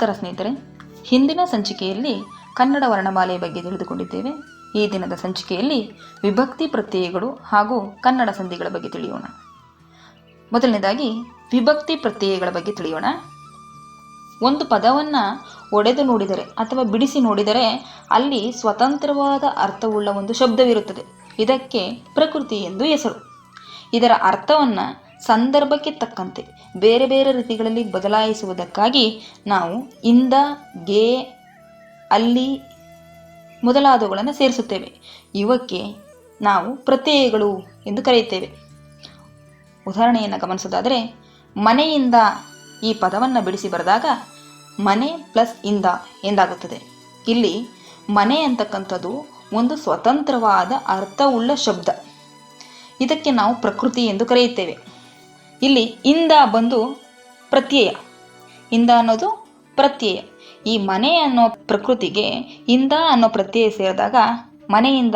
ನಮಸ್ಕಾರ ಸ್ನೇಹಿತರೆ. ಹಿಂದಿನ ಸಂಚಿಕೆಯಲ್ಲಿ ಕನ್ನಡ ವರ್ಣಮಾಲೆಯ ಬಗ್ಗೆ ತಿಳಿದುಕೊಂಡಿದ್ದೇವೆ. ಈ ದಿನದ ಸಂಚಿಕೆಯಲ್ಲಿ ವಿಭಕ್ತಿ ಪ್ರತ್ಯಯಗಳು ಹಾಗೂ ಕನ್ನಡ ಸಂಧಿಗಳ ಬಗ್ಗೆ ತಿಳಿಯೋಣ. ಮೊದಲನೇದಾಗಿ, ವಿಭಕ್ತಿ ಪ್ರತ್ಯಯಗಳ ಬಗ್ಗೆ ತಿಳಿಯೋಣ. ಒಂದು ಪದವನ್ನು ಒಡೆದು ನೋಡಿದರೆ ಅಥವಾ ಬಿಡಿಸಿ ನೋಡಿದರೆ ಅಲ್ಲಿ ಸ್ವತಂತ್ರವಾದ ಅರ್ಥವುಳ್ಳ ಒಂದು ಶಬ್ದವಿರುತ್ತದೆ. ಇದಕ್ಕೆ ಪ್ರಕೃತಿ ಎಂದು ಹೆಸರು. ಇದರ ಅರ್ಥವನ್ನು ಸಂದರ್ಭಕ್ಕೆ ತಕ್ಕಂತೆ ಬೇರೆ ಬೇರೆ ರೀತಿಗಳಲ್ಲಿ ಬದಲಾಯಿಸುವುದಕ್ಕಾಗಿ ನಾವು ಇಂದ, ಗೆ, ಅಲ್ಲಿ ಮೊದಲಾದವುಗಳನ್ನು ಸೇರಿಸುತ್ತೇವೆ. ಇವಕ್ಕೆ ನಾವು ಪ್ರತ್ಯಯಗಳು ಎಂದು ಕರೆಯುತ್ತೇವೆ. ಉದಾಹರಣೆಯನ್ನು ಗಮನಿಸೋದಾದರೆ ಮನೆಯಿಂದ ಈ ಪದವನ್ನು ಬಿಡಿಸಿ ಬರೆದಾಗ ಮನೆ ಪ್ಲಸ್ ಇಂದ ಎಂದಾಗುತ್ತದೆ. ಇಲ್ಲಿ ಮನೆ ಅಂತಕ್ಕಂಥದ್ದು ಒಂದು ಸ್ವತಂತ್ರವಾದ ಅರ್ಥವುಳ್ಳ ಶಬ್ದ. ಇದಕ್ಕೆ ನಾವು ಪ್ರಕೃತಿ ಎಂದು ಕರೆಯುತ್ತೇವೆ. ಇಲ್ಲಿ ಇಂದ ಬಂದು ಪ್ರತ್ಯಯ. ಇಂದ ಅನ್ನೋದು ಪ್ರತ್ಯಯ. ಈ ಮನೆ ಅನ್ನೋ ಪ್ರಕೃತಿಗೆ ಇಂದ ಅನ್ನೋ ಪ್ರತ್ಯಯ ಸೇರಿದಾಗ ಮನೆಯಿಂದ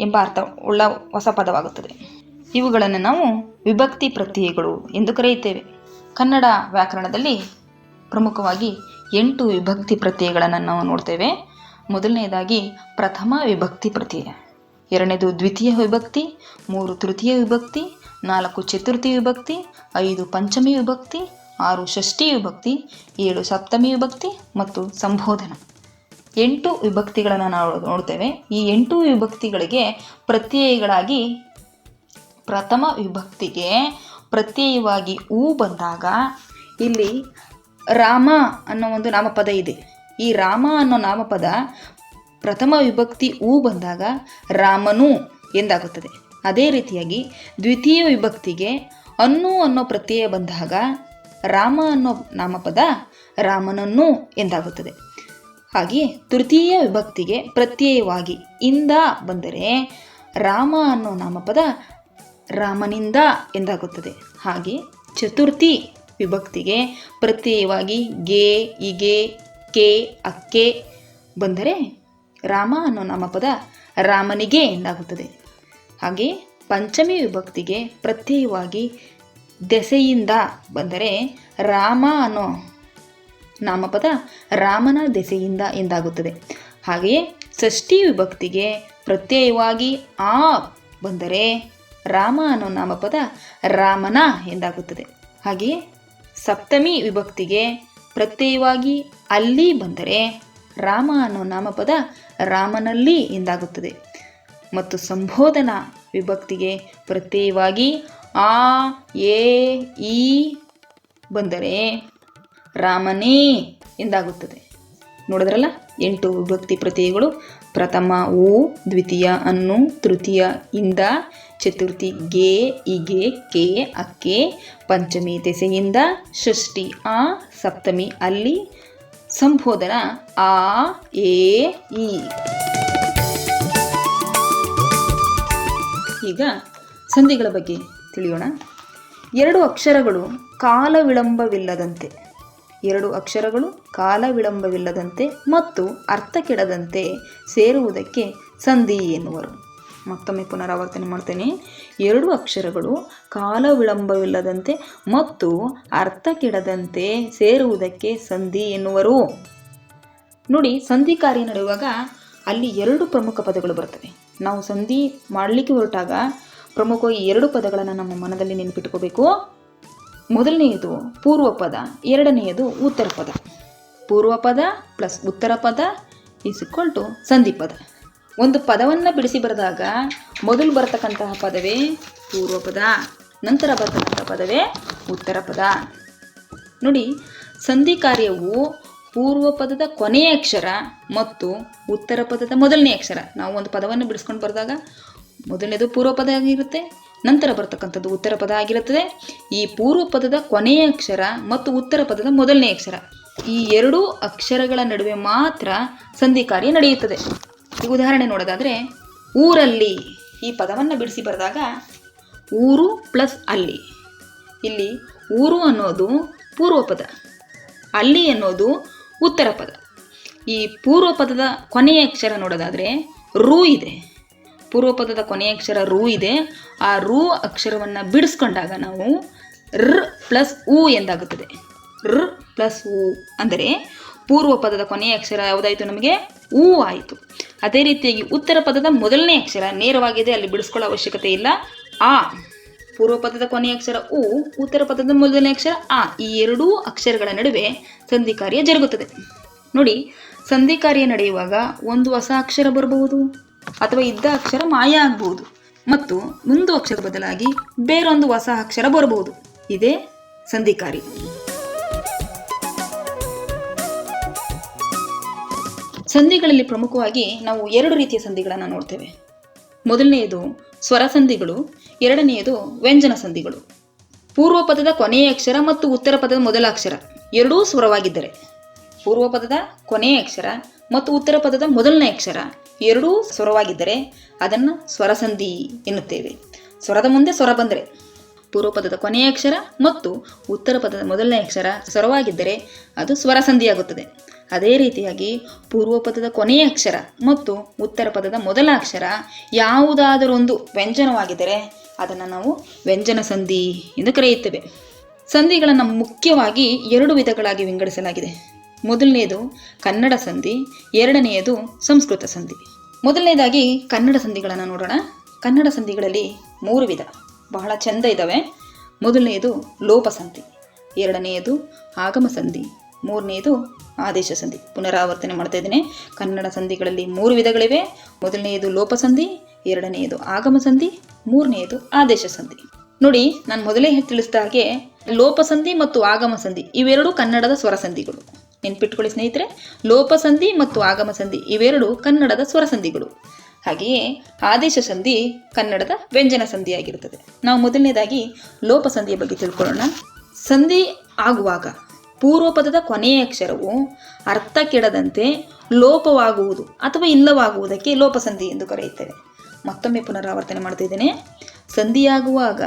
ಎಂಬ ಅರ್ಥ ಉಳ್ಳ ಹೊಸ ಪದವಾಗುತ್ತದೆ. ಇವುಗಳನ್ನು ನಾವು ವಿಭಕ್ತಿ ಪ್ರತ್ಯಯಗಳು ಎಂದು ಕರೆಯುತ್ತೇವೆ. ಕನ್ನಡ ವ್ಯಾಕರಣದಲ್ಲಿ ಪ್ರಮುಖವಾಗಿ ಎಂಟು ವಿಭಕ್ತಿ ಪ್ರತ್ಯಯಗಳನ್ನು ನಾವು ನೋಡ್ತೇವೆ. ಮೊದಲನೆಯದಾಗಿ ಪ್ರಥಮ ವಿಭಕ್ತಿ ಪ್ರತ್ಯಯ. ಎರಡನೇದು ದ್ವಿತೀಯ ವಿಭಕ್ತಿ, ಮೂರು ತೃತೀಯ ವಿಭಕ್ತಿ ನಾಲ್ಕು ಚತುರ್ಥಿ ವಿಭಕ್ತಿ, ಐದು ಪಂಚಮಿ ವಿಭಕ್ತಿ, ಆರು ಷಷ್ಠಿ ವಿಭಕ್ತಿ, ಏಳು ಸಪ್ತಮಿ ವಿಭಕ್ತಿ ಮತ್ತು ಸಂಬೋಧನ. ಎಂಟು ವಿಭಕ್ತಿಗಳನ್ನು ನಾವು ನೋಡ್ತೇವೆ. ಈ ಎಂಟು ವಿಭಕ್ತಿಗಳಿಗೆ ಪ್ರತ್ಯಯಗಳಾಗಿ ಪ್ರಥಮ ವಿಭಕ್ತಿಗೆ ಪ್ರತ್ಯಯವಾಗಿ ಊ ಬಂದಾಗ ಇಲ್ಲಿ ರಾಮ ಅನ್ನೋ ಒಂದು ನಾಮಪದ ಇದೆ. ಈ ರಾಮ ಅನ್ನೋ ನಾಮಪದ ಪ್ರಥಮ ವಿಭಕ್ತಿ ಊ ಬಂದಾಗ ರಾಮನು ಎಂದಾಗುತ್ತದೆ. ಅದೇ ರೀತಿಯಾಗಿ ದ್ವಿತೀಯ ವಿಭಕ್ತಿಗೆ ಅನ್ನು ಅನ್ನೋ ಪ್ರತ್ಯಯ ಬಂದಾಗ ರಾಮ ಅನ್ನೋ ನಾಮಪದ ರಾಮನನ್ನು ಎಂದಾಗುತ್ತದೆ. ಹಾಗೆಯೇ ತೃತೀಯ ವಿಭಕ್ತಿಗೆ ಪ್ರತ್ಯಯವಾಗಿ ಇಂದ ಬಂದರೆ ರಾಮ ಅನ್ನೋ ನಾಮಪದ ರಾಮನಿಂದ ಎಂದಾಗುತ್ತದೆ. ಹಾಗೆ ಚತುರ್ಥಿ ವಿಭಕ್ತಿಗೆ ಪ್ರತ್ಯಯವಾಗಿ ಗೆ, ಇಗೆ, ಕೆ, ಅಕ್ಕೆ ಬಂದರೆ ರಾಮ ಅನ್ನೋ ನಾಮಪದ ರಾಮನಿಗೆ ಎಂದಾಗುತ್ತದೆ. ಹಾಗೆ ಪಂಚಮಿ ವಿಭಕ್ತಿಗೆ ಪ್ರತ್ಯಯವಾಗಿ ದೆಸೆಯಿಂದ ಬಂದರೆ ರಾಮ ಅನ್ನೋ ನಾಮಪದ ರಾಮನ ದೆಸೆಯಿಂದ ಎಂದಾಗುತ್ತದೆ. ಹಾಗೆಯೇ ಷಷ್ಠಿ ವಿಭಕ್ತಿಗೆ ಪ್ರತ್ಯಯವಾಗಿ ಆ ಬಂದರೆ ರಾಮ ಅನ್ನೋ ನಾಮಪದ ರಾಮನ ಎಂದಾಗುತ್ತದೆ. ಹಾಗೆಯೇ ಸಪ್ತಮಿ ವಿಭಕ್ತಿಗೆ ಪ್ರತ್ಯಯವಾಗಿ ಅಲ್ಲಿ ಬಂದರೆ ರಾಮ ಅನ್ನೋ ನಾಮಪದ ರಾಮನಲ್ಲಿ ಎಂದಾಗುತ್ತದೆ. ಮತ್ತು ಸಂಬೋಧನಾ ವಿಭಕ್ತಿಗೆ ಪ್ರತ್ಯಯವಾಗಿ ಆ, ಎ ಈ ಬಂದರೆ ರಾಮನೇ ಎಂದಾಗುತ್ತದೆ. ನೋಡಿದ್ರಲ್ಲ? ಎಂಟು ವಿಭಕ್ತಿ ಪ್ರತ್ಯಯಗಳು. ಪ್ರಥಮ ಊ ದ್ವಿತೀಯ ಅನ್ನು, ತೃತೀಯ ಇಂದ, ಚತುರ್ಥಿ ಗೆ, ಇಗೆ, ಕೆ, ಅಕ್ಕೆ, ಪಂಚಮಿ ತೆಸೆಯಿಂದ ಷಷ್ಠಿ ಆ, ಸಪ್ತಮಿ ಅಲ್ಲಿ ಸಂಬೋಧನ ಆ, ಎ ಈ ಈಗ ಸಂಧಿಗಳ ಬಗ್ಗೆ ತಿಳಿಯೋಣ. ಎರಡು ಅಕ್ಷರಗಳು ಕಾಲ ವಿಳಂಬವಿಲ್ಲದಂತೆ ಎರಡು ಅಕ್ಷರಗಳು ಕಾಲ ವಿಳಂಬವಿಲ್ಲದಂತೆ ಮತ್ತು ಅರ್ಥ ಕೆಡದಂತೆ ಸೇರುವುದಕ್ಕೆ ಸಂಧಿ ಎನ್ನುವರು. ಮತ್ತೊಮ್ಮೆ ಪುನರಾವರ್ತನೆ ಮಾಡ್ತೇನೆ. ಎರಡು ಅಕ್ಷರಗಳು ಕಾಲ ವಿಳಂಬವಿಲ್ಲದಂತೆ ಮತ್ತು ಅರ್ಥ ಕೆಡದಂತೆ ಸೇರುವುದಕ್ಕೆ ಸಂಧಿ ಎನ್ನುವರು. ನೋಡಿ ಸಂಧಿ ಕಾರ್ಯ ನಡೆಯುವಾಗ ಅಲ್ಲಿ ಎರಡು ಪ್ರಮುಖ ಪದಗಳು ಬರ್ತವೆ. ನಾವು ಸಂಧಿ ಮಾಡಲಿಕ್ಕೆ ಹೊರಟಾಗ ಪ್ರಮುಖವಾಗಿ ಎರಡು ಪದಗಳನ್ನು ನಮ್ಮ ಮನದಲ್ಲಿ ನೆನಪಿಟ್ಕೋಬೇಕು. ಮೊದಲನೆಯದು ಪೂರ್ವ ಪದ, ಎರಡನೆಯದು ಉತ್ತರ ಪದ. ಪೂರ್ವ ಪದ ಪ್ಲಸ್ ಉತ್ತರ ಪದ ಈಸ್ ಇಕ್ವಲ್ ಟು ಸಂಧಿ ಪದ. ಒಂದು ಪದವನ್ನು ಬಿಡಿಸಿ ಬರೆದಾಗ ಮೊದಲು ಬರತಕ್ಕಂತಹ ಪದವೇ ಪೂರ್ವ ಪದ, ನಂತರ ಬರ್ತಕ್ಕಂಥ ಪದವೇ ಉತ್ತರ ಪದ. ನೋಡಿ, ಸಂಧಿ ಕಾರ್ಯವು ಪೂರ್ವ ಪದದ ಕೊನೆಯ ಅಕ್ಷರ ಮತ್ತು ಉತ್ತರ ಪದದ ಮೊದಲನೇ ಅಕ್ಷರ. ನಾವು ಒಂದು ಪದವನ್ನು ಬಿಡಿಸ್ಕೊಂಡು ಬರೆದಾಗ ಮೊದಲನೇದು ಪೂರ್ವ ಪದ ಆಗಿರುತ್ತೆ, ನಂತರ ಬರ್ತಕ್ಕಂಥದ್ದು ಉತ್ತರ ಪದ ಆಗಿರುತ್ತದೆ. ಈ ಪೂರ್ವ ಪದದ ಕೊನೆಯ ಅಕ್ಷರ ಮತ್ತು ಉತ್ತರ ಪದದ ಮೊದಲನೇ ಅಕ್ಷರ. ಈ ಎರಡೂ ಅಕ್ಷರಗಳ ನಡುವೆ ಮಾತ್ರ ಸಂಧಿ ಕಾರ್ಯ ನಡೆಯುತ್ತದೆ. ಈ ಉದಾಹರಣೆ ನೋಡೋದಾದರೆ, ಊರಲ್ಲಿ ಈ ಪದವನ್ನು ಬಿಡಿಸಿ ಬರೆದಾಗ ಊರು ಪ್ಲಸ್ ಅಲ್ಲಿ. ಇಲ್ಲಿ ಊರು ಅನ್ನೋದು ಪೂರ್ವ ಪದ. ಅಲ್ಲಿ ಅನ್ನೋದು ಉತ್ತರ ಪದ. ಈ ಪೂರ್ವ ಪದದ ಕೊನೆಯ ಅಕ್ಷರ ನೋಡೋದಾದರೆ ರು ಇದೆ. ಪೂರ್ವ ಪದದ ಕೊನೆಯ ಅಕ್ಷರ ರು ಇದೆ. ಆ ರು ಅಕ್ಷರವನ್ನು ಬಿಡಿಸ್ಕೊಂಡಾಗ ನಾವು ರ್ ಪ್ಲಸ್ ಉ ಎಂದಾಗುತ್ತದೆ. ರ್ ಪ್ಲಸ್ ಉ ಅಂದರೆ ಪೂರ್ವ ಪದದ ಕೊನೆಯ ಅಕ್ಷರ ಯಾವುದಾಯಿತು ನಮಗೆ? ಊ ಆಯಿತು. ಅದೇ ರೀತಿಯಾಗಿ ಉತ್ತರ ಪದದ ಮೊದಲನೇ ಅಕ್ಷರ ನೇರವಾಗಿದೆ, ಅಲ್ಲಿ ಬಿಡಿಸ್ಕೊಳ್ಳೋ ಅವಶ್ಯಕತೆ ಇಲ್ಲ. ಆ. ಪೂರ್ವ ಪದದ ಕೊನೆಯ ಅಕ್ಷರ ಉ, ಉತ್ತರ ಪದದ ಮೊದಲನೇ ಅಕ್ಷರ ಆ. ಈ ಎರಡೂ ಅಕ್ಷರಗಳ ನಡುವೆ ಸಂಧಿ ಕಾರ್ಯ ಜರುಗುತ್ತದೆ. ನೋಡಿ, ಸಂಧಿ ಕಾರ್ಯ ನಡೆಯುವಾಗ ಒಂದು ಹೊಸ ಅಕ್ಷರ ಬರಬಹುದು ಅಥವಾ ಇದ್ದ ಅಕ್ಷರ ಮಾಯ ಆಗಬಹುದು. ಮತ್ತು ಒಂದು ಅಕ್ಷರ ಬದಲಾಗಿ ಬೇರೊಂದು ಹೊಸ ಅಕ್ಷರ ಬರಬಹುದು. ಇದೇ ಸಂಧಿ ಕಾರ್ಯ. ಸಂಧಿಗಳಲ್ಲಿ ಪ್ರಮುಖವಾಗಿ ನಾವು ಎರಡು ರೀತಿಯ ಸಂಧಿಗಳನ್ನು ನೋಡ್ತೇವೆ. ಮೊದಲನೆಯದು ಸ್ವರ ಸಂಧಿಗಳು ಎರಡನೆಯದು ವ್ಯಂಜನ ಸಂಧಿಗಳು. ಪೂರ್ವ ಪದದ ಕೊನೆಯ ಅಕ್ಷರ ಮತ್ತು ಉತ್ತರ ಪದದ ಮೊದಲ ಅಕ್ಷರ ಎರಡೂ ಸ್ವರವಾಗಿದ್ದರೆ ಪೂರ್ವ ಪದದ ಕೊನೆಯ ಅಕ್ಷರ ಮತ್ತು ಉತ್ತರ ಪದದ ಮೊದಲನೇ ಅಕ್ಷರ ಎರಡೂ ಸ್ವರವಾಗಿದ್ದರೆ ಅದನ್ನು ಸ್ವರಸಂಧಿ ಎನ್ನುತ್ತೇವೆ. ಸ್ವರದ ಮುಂದೆ ಸ್ವರ ಬಂದರೆ ಪೂರ್ವ ಪದದ ಕೊನೆಯ ಅಕ್ಷರ ಮತ್ತು ಉತ್ತರ ಪದದ ಮೊದಲನೇ ಅಕ್ಷರ ಸ್ವರವಾಗಿದ್ದರೆ ಅದು ಸ್ವರಸಂಧಿಯಾಗುತ್ತದೆ. ಅದೇ ರೀತಿಯಾಗಿ ಪೂರ್ವ ಪದದ ಕೊನೆಯ ಅಕ್ಷರ ಮತ್ತು ಉತ್ತರ ಪದದ ಮೊದಲ ಅಕ್ಷರ ಯಾವುದಾದರೊಂದು ವ್ಯಂಜನವಾಗಿದ್ದರೆ ಅದನ್ನು ನಾವು ವ್ಯಂಜನ ಸಂಧಿ ಎಂದು ಕರೆಯುತ್ತೇವೆ. ಸಂಧಿಗಳನ್ನು ಮುಖ್ಯವಾಗಿ ಎರಡು ವಿಧಗಳಾಗಿ ವಿಂಗಡಿಸಲಾಗಿದೆ. ಮೊದಲನೆಯದು ಕನ್ನಡ ಸಂಧಿ, ಎರಡನೆಯದು ಸಂಸ್ಕೃತ ಸಂಧಿ. ಮೊದಲನೇದಾಗಿ ಕನ್ನಡ ಸಂಧಿಗಳನ್ನು ನೋಡೋಣ. ಕನ್ನಡ ಸಂಧಿಗಳಲ್ಲಿ ಮೂರು ವಿಧ ಬಹಳ ಚೆಂದ ಇದ್ದಾವೆ ಮೊದಲನೆಯದು ಲೋಪ ಸಂಧಿ, ಎರಡನೆಯದು ಆಗಮ ಸಂಧಿ ಮೂರನೆಯದು ಆದೇಶ ಸಂಧಿ. ಪುನರಾವರ್ತನೆ ಮಾಡ್ತಾ ಇದ್ದೇನೆ. ಕನ್ನಡ ಸಂಧಿಗಳಲ್ಲಿ ಮೂರು ವಿಧಗಳಿವೆ. ಮೊದಲನೆಯದು ಲೋಪ ಸಂಧಿ ಎರಡನೆಯದು ಆಗಮ ಸಂಧಿ ಮೂರನೆಯದು ಆದೇಶ ಸಂಧಿ. ನೋಡಿ, ನಾನು ಮೊದಲೇ ತಿಳಿಸಿದ ಹಾಗೆ ಲೋಪ ಸಂಧಿ ಮತ್ತು ಆಗಮ ಸಂಧಿ, ಇವೆರಡು ಕನ್ನಡದ ಸ್ವರ ಸಂಧಿಗಳು. ನೆನ್ಪಿಟ್ಕೊಳ್ಳಿ ಸ್ನೇಹಿತರೆ, ಲೋಪ ಸಂಧಿ ಮತ್ತು ಆಗಮ ಸಂಧಿ ಇವೆರಡು ಕನ್ನಡದ ಸ್ವರ ಸಂಧಿಗಳು. ಹಾಗೆಯೇ ಆದೇಶ ಸಂಧಿ ಕನ್ನಡದ ವ್ಯಂಜನ ಸಂಧಿಯಾಗಿರುತ್ತದೆ. ನಾವು ಮೊದಲನೇದಾಗಿ ಲೋಪ ಸಂಧಿಯ ಬಗ್ಗೆ ತಿಳ್ಕೊಳ್ಳೋಣ. ಸಂಧಿ ಆಗುವಾಗ ಪೂರ್ವ ಪದದ ಕೊನೆಯ ಅಕ್ಷರವು ಅರ್ಥ ಕೆಡದಂತೆ ಲೋಪವಾಗುವುದು ಅಥವಾ ಇಲ್ಲವಾಗುವುದಕ್ಕೆ ಲೋಪಸಂಧಿ ಎಂದು ಕರೆಯುತ್ತೇವೆ. ಮತ್ತೊಮ್ಮೆ ಪುನರಾವರ್ತನೆ ಮಾಡ್ತಿದ್ದೇನೆ ಸಂಧಿಯಾಗುವಾಗ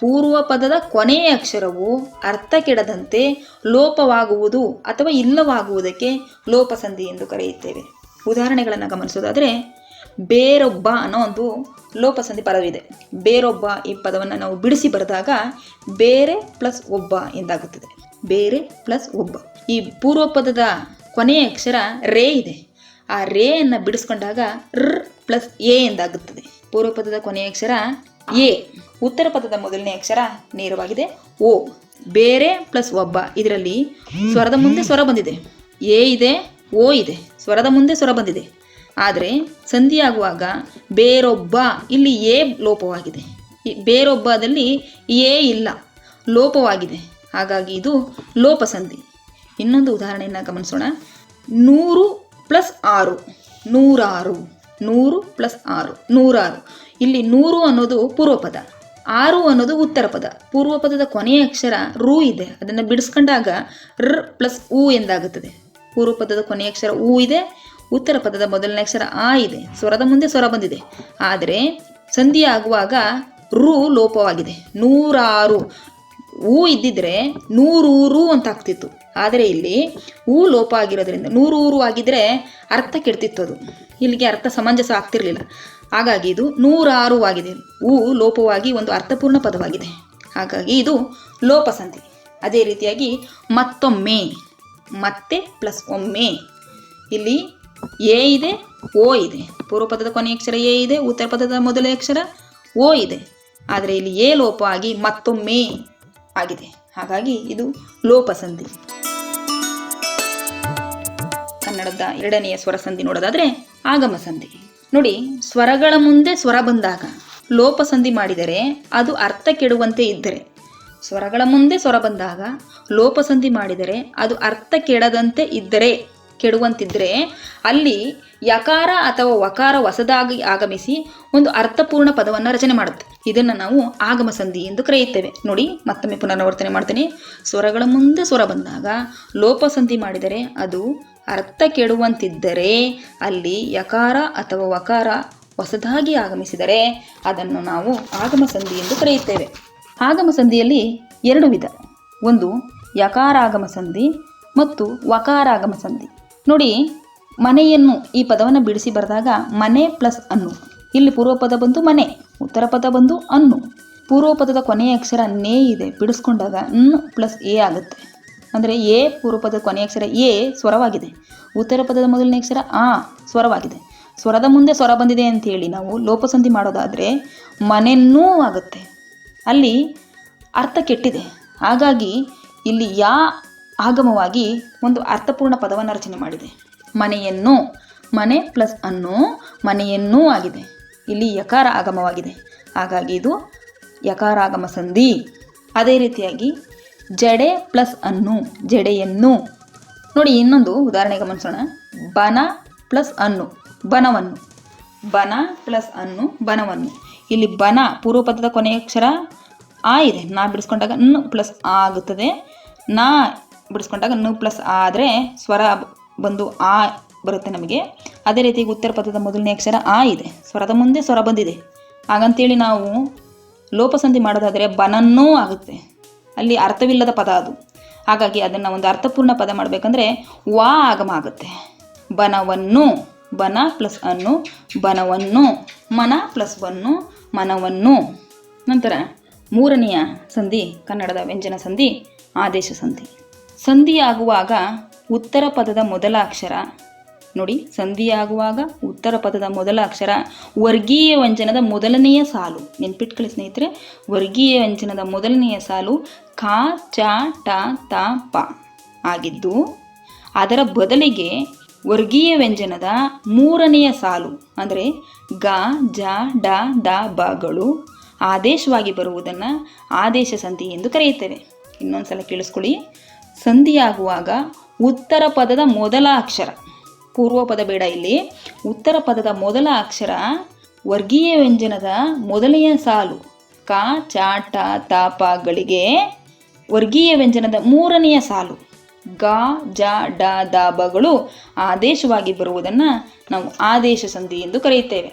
ಪೂರ್ವ ಪದದ ಕೊನೆಯ ಅಕ್ಷರವು ಅರ್ಥ ಕೆಡದಂತೆ ಲೋಪವಾಗುವುದು ಅಥವಾ ಇಲ್ಲವಾಗುವುದಕ್ಕೆ ಲೋಪಸಂಧಿ ಎಂದು ಕರೆಯುತ್ತೇವೆ. ಉದಾಹರಣೆಗಳನ್ನು ಗಮನಿಸೋದಾದರೆ, ಬೇರೊಬ್ಬ ಅನ್ನೋ ಒಂದು ಲೋಪಸಂಧಿ ಪದವಿದೆ. ಬೇರೊಬ್ಬ ಈ ಪದವನ್ನು ನಾವು ಬಿಡಿಸಿ ಬರೆದಾಗ ಬೇರೆ ಪ್ಲಸ್ ಒಬ್ಬ ಎಂದಾಗುತ್ತದೆ. ಬೇರೆ ಪ್ಲಸ್ ಒಬ್ಬ. ಈ ಪೂರ್ವ ಪದದ ಕೊನೆಯ ಅಕ್ಷರ ರೇ ಇದೆ. ಆ ರೇಯನ್ನು ಬಿಡಿಸ್ಕೊಂಡಾಗ ರ್ ಪ್ಲಸ್ ಎ ಎಂದಾಗುತ್ತದೆ. ಪೂರ್ವ ಪದದ ಕೊನೆಯ ಅಕ್ಷರ ಎ. ಉತ್ತರ ಪದದ ಮೊದಲನೇ ಅಕ್ಷರ ನೇರವಾಗಿದೆ ಓ. ಬೇರೆ ಪ್ಲಸ್ ಒಬ್ಬ. ಇದರಲ್ಲಿ ಸ್ವರದ ಮುಂದೆ ಸ್ವರ ಬಂದಿದೆ. ಎ ಇದೆ, ಓ ಇದೆ. ಸ್ವರದ ಮುಂದೆ ಸ್ವರ ಬಂದಿದೆ. ಆದರೆ ಸಂಧಿಯಾಗುವಾಗ ಬೇರೊಬ್ಬ ಇಲ್ಲಿ ಎ ಲೋಪವಾಗಿದೆ. ಬೇರೊಬ್ಬದಲ್ಲಿ ಎ ಇಲ್ಲ. ಲೋಪವಾಗಿದೆ. ಹಾಗಾಗಿ ಇದು ಲೋಪಸಂಧಿ. ಇನ್ನೊಂದು ಉದಾಹರಣೆಯನ್ನು ಗಮನಿಸೋಣ. ನೂರು ಪ್ಲಸ್ ಆರು, ನೂರಾರು, ನೂರು ಪ್ಲಸ್ ಆರು, ನೂರಾರು. ಇಲ್ಲಿ ನೂರು ಅನ್ನೋದು ಪೂರ್ವಪದ, ಆರು ಅನ್ನೋದು ಉತ್ತರ ಪದ ಪೂರ್ವಪದದ ಕೊನೆಯ ಅಕ್ಷರ ರು ಇದೆ. ಅದನ್ನು ಬಿಡಿಸ್ಕೊಂಡಾಗ ರ್ ಪ್ಲಸ್ ಉ ಎಂದಾಗುತ್ತದೆ. ಪೂರ್ವಪದದ ಕೊನೆಯ ಅಕ್ಷರ ಉ ಇದೆ ಉತ್ತರ ಪದದ ಮೊದಲನೇ ಅಕ್ಷರ ಆ ಇದೆ. ಸ್ವರದ ಮುಂದೆ ಸ್ವರ ಬಂದಿದೆ. ಆದರೆ ಸಂಧಿ ಆಗುವಾಗ ರು ಲೋಪವಾಗಿದೆ. ನೂರಾರು. ಊ ಇದ್ದಿದ್ರೆ ನೂರೂರು ಅಂತ ಆಗ್ತಿತ್ತು. ಆದರೆ ಇಲ್ಲಿ ಊ ಲೋಪ ಆಗಿರೋದ್ರಿಂದ ನೂರೂರು ಆಗಿದ್ರೆ ಅರ್ಥ ಕೆಡ್ತಿತ್ತು ಅದು. ಇಲ್ಲಿಗೆ ಅರ್ಥ ಸಮಂಜಸ ಆಗ್ತಿರ್ಲಿಲ್ಲ. ಹಾಗಾಗಿ ಇದು ನೂರಾರು ಆಗಿದೆ. ಊ ಲೋಪವಾಗಿ ಒಂದು ಅರ್ಥಪೂರ್ಣ ಪದವಾಗಿದೆ. ಹಾಗಾಗಿ ಇದು ಲೋಪಸಂತಿ ಅದೇ ರೀತಿಯಾಗಿ ಮತ್ತೊಮ್ಮೆ, ಮತ್ತೆ ಪ್ಲಸ್ ಒಮ್ಮೆ. ಇಲ್ಲಿ ಎ ಇದೆ, ಓ ಇದೆ. ಪೂರ್ವ ಪದದ ಕೊನೆಯ ಅಕ್ಷರ ಎ ಇದೆ, ಉತ್ತರ ಪದದ ಮೊದಲ ಅಕ್ಷರ ಓ ಇದೆ. ಆದರೆ ಇಲ್ಲಿ ಎ ಲೋಪ ಆಗಿ ಮತ್ತೊಮ್ಮೆ. ಆಗಿದೆ. ಹಾಗಾಗಿ ಇದು ಲೋಪಸಂಧಿ ಕನ್ನಡದ ಎರಡನೆಯ ಸ್ವರ ಸಂಧಿ ನೋಡೋದಾದ್ರೆ ಆಗಮ ಸಂಧಿ. ನೋಡಿ, ಸ್ವರಗಳ ಮುಂದೆ ಸ್ವರ ಬಂದಾಗ ಲೋಪಸಂಧಿ ಮಾಡಿದರೆ ಅದು ಅರ್ಥ ಕೆಡುವಂತೆ ಇದ್ದರೆ. ಸ್ವರಗಳ ಮುಂದೆ ಸ್ವರ ಬಂದಾಗ ಲೋಪಸಂಧಿ ಮಾಡಿದರೆ ಅದು ಅರ್ಥ ಕೆಡದಂತೆ ಇದ್ದರೆ. ಕೆಡುವಂತಿದ್ದರೆ ಅಲ್ಲಿ ಯಕಾರ ಅಥವಾ ವಕಾರ ಹೊಸದಾಗಿ ಆಗಮಿಸಿ ಒಂದು ಅರ್ಥಪೂರ್ಣ ಪದವನ್ನು ರಚನೆ ಮಾಡುತ್ತೆ. ಇದನ್ನು ನಾವು ಆಗಮ ಸಂಧಿ ಎಂದು ಕರೆಯುತ್ತೇವೆ. ನೋಡಿ, ಮತ್ತೊಮ್ಮೆ ಪುನರಾವರ್ತನೆ ಮಾಡ್ತೇನೆ. ಸ್ವರಗಳ ಮುಂದೆ ಸ್ವರ ಬಂದಾಗ ಲೋಪ ಸಂಧಿ ಮಾಡಿದರೆ ಅದು ಅರ್ಥ ಕೆಡುವಂತಿದ್ದರೆ ಅಲ್ಲಿ ಯಕಾರ ಅಥವಾ ವಕಾರ ಹೊಸದಾಗಿ ಆಗಮಿಸಿದರೆ ಅದನ್ನು ನಾವು ಆಗಮ ಸಂಧಿ ಎಂದು ಕರೆಯುತ್ತೇವೆ. ಆಗಮ ಸಂಧಿಯಲ್ಲಿ ಎರಡು ವಿಧ. ಒಂದು ಯಕಾರಾಗಮ ಸಂಧಿ ಮತ್ತು ವಕಾರಾಗಮ ಸಂಧಿ. ನೋಡಿ, ಮನೆಯನ್ನು ಈ ಪದವನ್ನು ಬಿಡಿಸಿ ಬರೆದಾಗ ಮನೆ ಪ್ಲಸ್ ಅನ್ನು. ಇಲ್ಲಿ ಪೂರ್ವ ಪದ ಬಂದು ಮನೆ, ಉತ್ತರ ಪದ ಬಂದು ಅನ್ನು. ಪೂರ್ವ ಪದದ ಕೊನೆಯ ಅಕ್ಷರ ನೇ ಇದೆ, ಬಿಡಿಸ್ಕೊಂಡಾಗ ನ್ ಪ್ಲಸ್ ಎ ಆಗುತ್ತೆ. ಅಂದರೆ ಎ ಪೂರ್ವಪದದ ಕೊನೆಯ ಅಕ್ಷರ ಎ ಸ್ವರವಾಗಿದೆ. ಉತ್ತರ ಪದದ ಮೊದಲನೇ ಅಕ್ಷರ ಆ ಸ್ವರವಾಗಿದೆ. ಸ್ವರದ ಮುಂದೆ ಸ್ವರ ಬಂದಿದೆ ಅಂತೇಳಿ ನಾವು ಲೋಪಸಂಧಿ ಮಾಡೋದಾದರೆ ಮನೆನೂ ಆಗುತ್ತೆ. ಅಲ್ಲಿ ಅರ್ಥ ಕೆಟ್ಟಿದೆ. ಹಾಗಾಗಿ ಇಲ್ಲಿ ಯಾ ಆಗಮವಾಗಿ ಒಂದು ಅರ್ಥಪೂರ್ಣ ಪದವನ್ನು ರಚನೆ ಮಾಡಿದೆ. ಮನೆಯನ್ನು ಮನೆ ಪ್ಲಸ್ ಅನ್ನು ಮನೆಯನ್ನೂ ಆಗಿದೆ. ಇಲ್ಲಿ ಯಕಾರ ಆಗಮವಾಗಿದೆ. ಹಾಗಾಗಿ ಇದು ಯಕಾರಾಗಮ ಸಂಧಿ. ಅದೇ ರೀತಿಯಾಗಿ ಜಡೆ ಪ್ಲಸ್ ಅನ್ನು, ಜಡೆಯನ್ನು. ನೋಡಿ, ಇನ್ನೊಂದು ಉದಾಹರಣೆ ಗಮನಿಸೋಣ. ಬನ ಪ್ಲಸ್ ಅನ್ನು, ಬನವನ್ನು. ಬನ ಪ್ಲಸ್ ಅನ್ನು, ಬನವನ್ನು. ಇಲ್ಲಿ ಬನ ಪೂರ್ವಪದದ ಕೊನೆಯ ಅಕ್ಷರ ಆ ಇದೆ. ನಾ ಬಿಡಿಸ್ಕೊಂಡಾಗ ನ್ ಪ್ಲಸ್ ಆಗುತ್ತದೆ. ನಾ ಬಿಡಿಸ್ಕೊಂಡಾಗ ನು ಪ್ಲಸ್ ಆದರೆ ಸ್ವರ ಬಂದು ಆ ಬರುತ್ತೆ ನಮಗೆ. ಅದೇ ರೀತಿ ಉತ್ತರ ಪದದ ಮೊದಲನೇ ಅಕ್ಷರ ಆ ಇದೆ. ಸ್ವರದ ಮುಂದೆ ಸ್ವರ ಬಂದಿದೆ. ಹಾಗಂತೇಳಿ ನಾವು ಲೋಪಸಂಧಿ ಮಾಡೋದಾದರೆ ಬನನ್ನೂ ಆಗುತ್ತೆ. ಅಲ್ಲಿ ಅರ್ಥವಿಲ್ಲದ ಪದ ಅದು. ಹಾಗಾಗಿ ಅದನ್ನು ಒಂದು ಅರ್ಥಪೂರ್ಣ ಪದ ಮಾಡಬೇಕಂದ್ರೆ ವಾ ಆಗಮ ಆಗುತ್ತೆ. ಬನವನ್ನು, ಬನ ಪ್ಲಸ್ ಅನ್ನು, ಬನವನ್ನು, ಮನ ಪ್ಲಸ್ ವನ್ನು ಮನವನ್ನು. ನಂತರ ಮೂರನೆಯ ಸಂಧಿ ಕನ್ನಡದ ವ್ಯಂಜನ ಸಂಧಿ, ಆದೇಶ ಸಂಧಿ. ಸಂಧಿಯಾಗುವಾಗ ಉತ್ತರ ಪದದ ಮೊದಲ ಅಕ್ಷರ. ನೋಡಿ, ಸಂಧಿಯಾಗುವಾಗ ಉತ್ತರ ಪದದ ಮೊದಲ ಅಕ್ಷರ. ವರ್ಗೀಯ ವ್ಯಂಜನದ ಮೊದಲನೆಯ ಸಾಲು. ನೆನ್ಪಿಟ್ಕೊಳ್ಳಿ ಸ್ನೇಹಿತರೆ, ವರ್ಗೀಯ ವ್ಯಂಜನದ ಮೊದಲನೆಯ ಸಾಲು ಕಾ, ಚ, ಟ, ತ, ಪ ಆಗಿದ್ದು, ಅದರ ಬದಲಿಗೆ ವರ್ಗೀಯ ವ್ಯಂಜನದ ಮೂರನೆಯ ಸಾಲು, ಅಂದರೆ ಗ, ಜ, ಡ, ದ ಬಗಳು ಆದೇಶವಾಗಿ ಬರುವುದನ್ನು ಆದೇಶ ಸಂಧಿ ಎಂದು ಕರೆಯುತ್ತೇವೆ. ಇನ್ನೊಂದು ಸಲ ಕೇಳಿಸ್ಕೊಳ್ಳಿ. ಸಂಧಿಯಾಗುವಾಗ ಉತ್ತರ ಪದದ ಮೊದಲ ಅಕ್ಷರ. ಪೂರ್ವ ಪದ ಬೇಡ ಇಲ್ಲಿ. ಉತ್ತರ ಪದದ ಮೊದಲ ಅಕ್ಷರ ವರ್ಗೀಯ ವ್ಯಂಜನದ ಮೊದಲನೆಯ ಸಾಲು. ಕ ಚಾಟ ತಾಪಗಳಿಗೆ ವರ್ಗೀಯ ವ್ಯಂಜನದ ಮೂರನೆಯ ಸಾಲು. ಗ, ಜ, ಡ, ದ ಬಗಳು ಆದೇಶವಾಗಿ ಬರುವುದನ್ನು ನಾವು ಆದೇಶ ಸಂಧಿ ಎಂದು ಕರೆಯುತ್ತೇವೆ.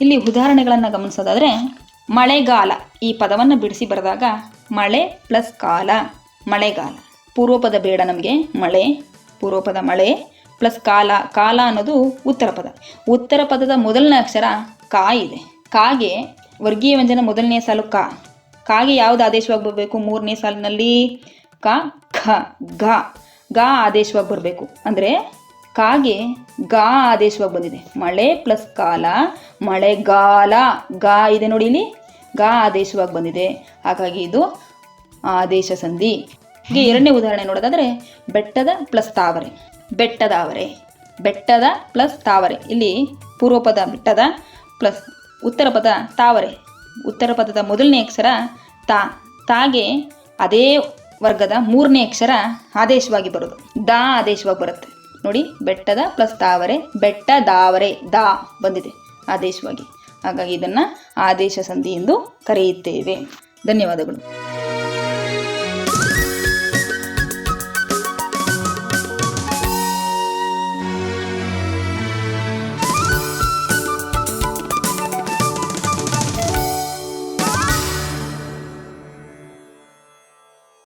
ಇಲ್ಲಿ ಉದಾಹರಣೆಗಳನ್ನು ಗಮನಿಸೋದಾದರೆ, ಮಳೆಗಾಲ. ಈ ಪದವನ್ನು ಬಿಡಿಸಿ ಬರೆದಾಗ ಮಳೆ ಪ್ಲಸ್ ಕಾಲ, ಮಳೆಗಾಲ. ಪೂರ್ವಪದ ಬೇಡ ನಮಗೆ, ಮಳೆ, ಪೂರ್ವಪದ ಮಳೆ ಪ್ಲಸ್ ಕಾಲ ಕಾಲ ಅನ್ನೋದು ಉತ್ತರ ಪದ. ಉತ್ತರ ಪದದ ಮೊದಲನೇ ಅಕ್ಷರ ಕಾ ಇದೆ. ಕಾಗೆ ವರ್ಗೀಯ ವ್ಯಂಜನ ಮೊದಲನೇ ಸಾಲು ಕಾ. ಕಾಗೆ ಯಾವುದು ಆದೇಶವಾಗಿ ಬರಬೇಕು? ಮೂರನೇ ಸಾಲಿನಲ್ಲಿ ಕ, ಖ ಗ ಗ ಆದೇಶವಾಗಿ ಬರಬೇಕು. ಅಂದರೆ ಕಾಗೆ ಗಾ ಆದೇಶವಾಗಿ ಬಂದಿದೆ. ಮಳೆ ಪ್ಲಸ್ ಕಾಲ, ಮಳೆಗಾಲ. ಗಾ ಇದೆ ನೋಡಿ ಇಲ್ಲಿ. ಗಾ ಆದೇಶವಾಗಿ ಬಂದಿದೆ. ಹಾಗಾಗಿ ಇದು ಆದೇಶ ಸಂಧಿ. ಹೀಗೆ ಎರಡನೇ ಉದಾಹರಣೆ ನೋಡೋದಾದರೆ ಬೆಟ್ಟದ ಪ್ಲಸ್ ತಾವರೆ ಬೆಟ್ಟದಾವರೆ ಬೆಟ್ಟದ ಪ್ಲಸ್ ತಾವರೆ. ಇಲ್ಲಿ ಪೂರ್ವಪದ ಬೆಟ್ಟದ ಪ್ಲಸ್ ಉತ್ತರ ಪದ ತಾವರೆ, ಉತ್ತರ ಪದದ ಮೊದಲನೇ ಅಕ್ಷರ ತಾ. ತಾಗೆ ಅದೇ ವರ್ಗದ ಮೂರನೇ ಅಕ್ಷರ ಆದೇಶವಾಗಿ ಬರೋದು. ದಾ ಆದೇಶವಾಗಿ ಬರುತ್ತೆ. ನೋಡಿ, ಬೆಟ್ಟದ ಪ್ಲಸ್ ತಾವರೆ ಬೆಟ್ಟ ದಾವರೆ ದಾ ಬಂದಿದೆ ಆದೇಶವಾಗಿ. ಹಾಗಾಗಿ ಇದನ್ನು ಆದೇಶ ಸಂಧಿ ಎಂದು ಕರೆಯುತ್ತೇವೆ. ಧನ್ಯವಾದಗಳು.